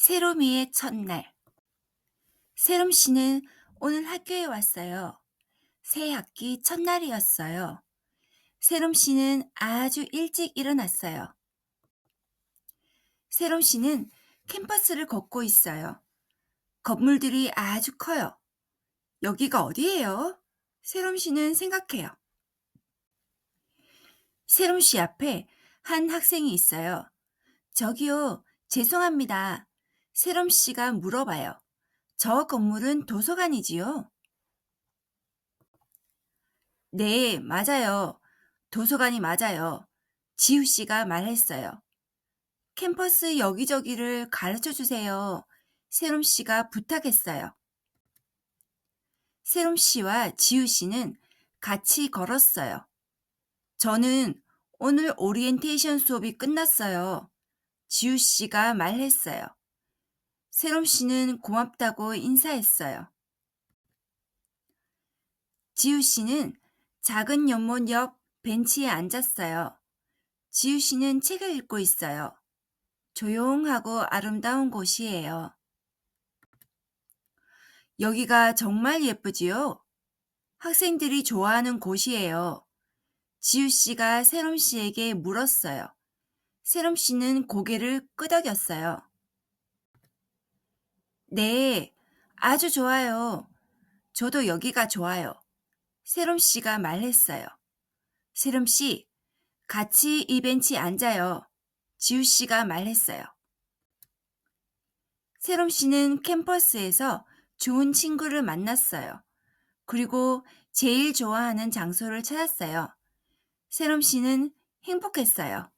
세롬이의 첫날. 세롬 씨는 오늘 학교에 왔어요. 새 학기 첫날이었어요. 세롬 씨는 아주 일찍 일어났어요. 세롬 씨는 캠퍼스를 걷고 있어요. 건물들이 아주 커요. 여기가 어디예요? 세롬 씨는 생각해요. 세롬 씨 앞에 한 학생이 있어요. 저기요, 죄송합니다. 세롬 씨가 물어봐요. 저 건물은 도서관이지요? 네, 맞아요. 도서관이 맞아요. 지우 씨가 말했어요. 캠퍼스 여기저기를 가르쳐 주세요. 세롬 씨가 부탁했어요. 세롬 씨와 지우 씨는 같이 걸었어요. 저는 오늘 오리엔테이션 수업이 끝났어요. 지우 씨가 말했어요. 세롬 씨는 고맙다고 인사했어요. 지우 씨는 작은 연못 옆 벤치에 앉았어요. 지우 씨는 책을 읽고 있어요. 조용하고 아름다운 곳이에요. 여기가 정말 예쁘지요? 학생들이 좋아하는 곳이에요. 지우 씨가 세롬 씨에게 물었어요. 세롬 씨는 고개를 끄덕였어요. 네, 아주 좋아요. 저도 여기가 좋아요. 세롬 씨가 말했어요. 세롬 씨, 같이 이 벤치에 앉아요. 지우 씨가 말했어요. 세롬 씨는 캠퍼스에서 좋은 친구를 만났어요. 그리고 제일 좋아하는 장소를 찾았어요. 세롬 씨는 행복했어요.